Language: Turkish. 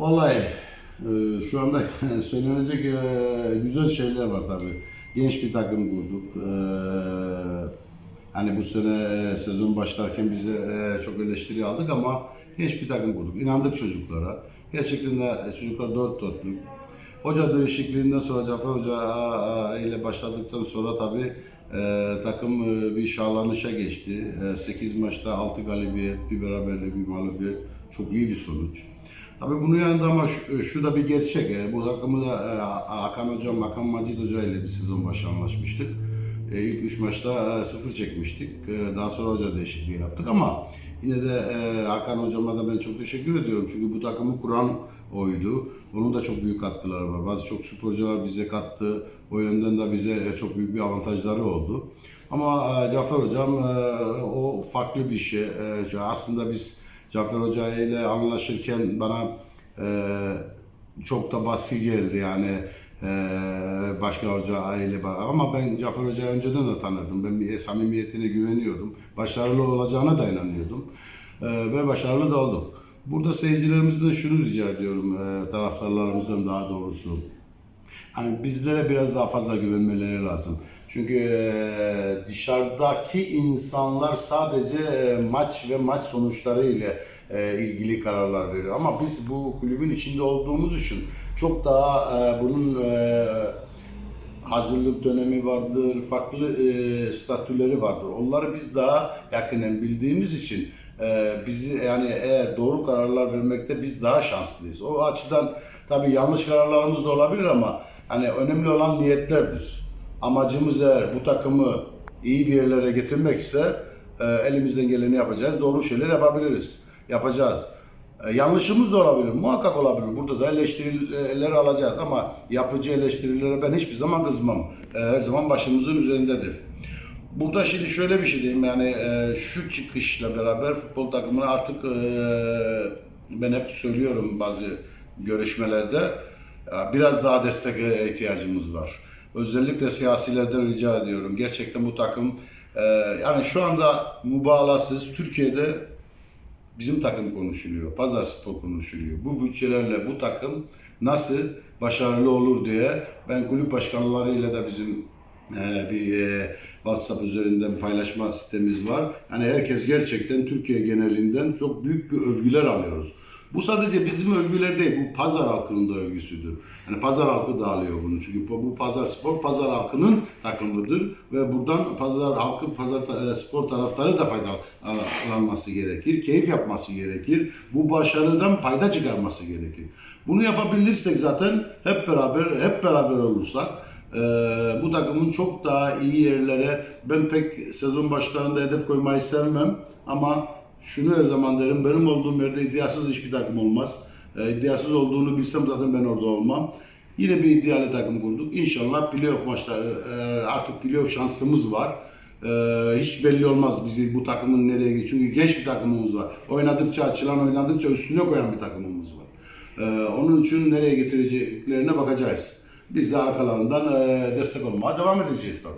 Vallahi e, şu anda söylenecek e, güzel şeyler var tabii. Genç bir takım kurduk. E, hani bu sene sezon başlarken bize çok eleştiri aldık ama genç bir takım kurduk. İnandık çocuklara. Gerçekten de çocuklar dört dörtlük. Hoca değişikliğinden sonra Cafer Hoca ile başladıktan sonra tabii e, takım e, bir şahlanışa geçti. E, 8 maçta 6 galibiyet, bir beraberlik, bir mağlubiyet. Çok iyi bir sonuç. Tabii bunun yanında ama şu, şu da bir gerçek. E, bu takımı da e, Hakan Hocam, Hakan Macit Hoca ile bir sezon başı anlaşmıştık. E, ilk üç maçta e, sıfır çekmiştik. E, daha sonra hoca değişikliği yaptık ama yine de e, Hakan Hocama da ben çok teşekkür ediyorum. Çünkü bu takımı kuran oydu. Onun da çok büyük katkıları var. Bazı çok sporcular bize kattı. O yönden de bize e, çok büyük bir avantajları oldu. Ama e, Cafer Hocam e, o farklı bir şey. E, aslında biz Cafer Hoca ile anlaşırken bana e, çok da baskı geldi yani e, başka hoca ile bana. ama ben Cafer Hoca'yı önceden de tanırdım. Ben bir samimiyetine güveniyordum. Başarılı olacağına da inanıyordum. E, ve başarılı da olduk. Burada seyircilerimizden şunu rica ediyorum, e, taraftarlarımızdan daha doğrusu. Hani bizlere biraz daha fazla güvenmeleri lazım. Çünkü e, dışarıdaki insanlar sadece e, maç ve maç sonuçları ile e, ilgili kararlar veriyor. Ama biz bu kulübün içinde olduğumuz için çok daha bunun hazırlık dönemi vardır, farklı statüleri vardır. Onları biz daha yakinen bildiğimiz için e, bizi yani eğer doğru kararlar vermekte biz daha şanslıyız. O açıdan tabii yanlış kararlarımız da olabilir ama hani önemli olan niyetlerdir. Amacımız eğer bu takımı iyi bir yerlere getirmekse e, elimizden geleni yapacağız. Doğru şeyler yapabiliriz. Yapacağız. E, Yanlışımız da olabilir, muhakkak olabilir. Burada da eleştiriler alacağız ama yapıcı eleştirilere ben hiçbir zaman kızmam. E, Her zaman başımızın üzerindedir. Burada şimdi şöyle bir şey diyeyim yani e, şu çıkışla beraber futbol takımına artık e, ben hep söylüyorum bazı görüşmelerde e, biraz daha destek ihtiyacımız var. Özellikle siyasilerden rica ediyorum. Gerçekten bu takım e, yani şu anda mübalağasız Türkiye'de bizim takım konuşuluyor. Pazar spor konuşuluyor. Bu bütçelerle bu takım nasıl başarılı olur diye ben kulüp başkanlarıyla da bizim e, bir e, WhatsApp üzerinden paylaşma sitemiz var. Hani herkes gerçekten Türkiye genelinden çok büyük bir övgüler alıyoruz. Bu sadece bizim övgüler değil, bu pazar halkının da övgüsüdür. Yani pazar halkı da alıyor bunu. Çünkü bu, pazar spor, pazar halkının takımıdır ve buradan pazar halkı, pazar e, spor taraftarı da faydalanması gerekir, keyif yapması gerekir. Bu başarıdan payda çıkarması gerekir. Bunu yapabilirsek zaten hep beraber, hep beraber olursak e, bu takımın çok daha iyi yerlere, ben pek sezon başlarında hedef koymayı sevmem ama şunu her zaman derim, benim olduğum yerde iddiasız hiçbir takım olmaz. E, iddiasız olduğunu bilsem zaten ben orada olmam. Yine bir iddialı takım kurduk. İnşallah playoff maçları, e, artık playoff şansımız var. E, hiç belli olmaz bizi bu takımın nereye gidiyor. Çünkü genç bir takımımız var. Oynadıkça açılan, oynadıkça üstüne koyan bir takımımız var. E, onun için nereye getireceklerine bakacağız. Biz de arkalarından destek olmaya devam edeceğiz tabii.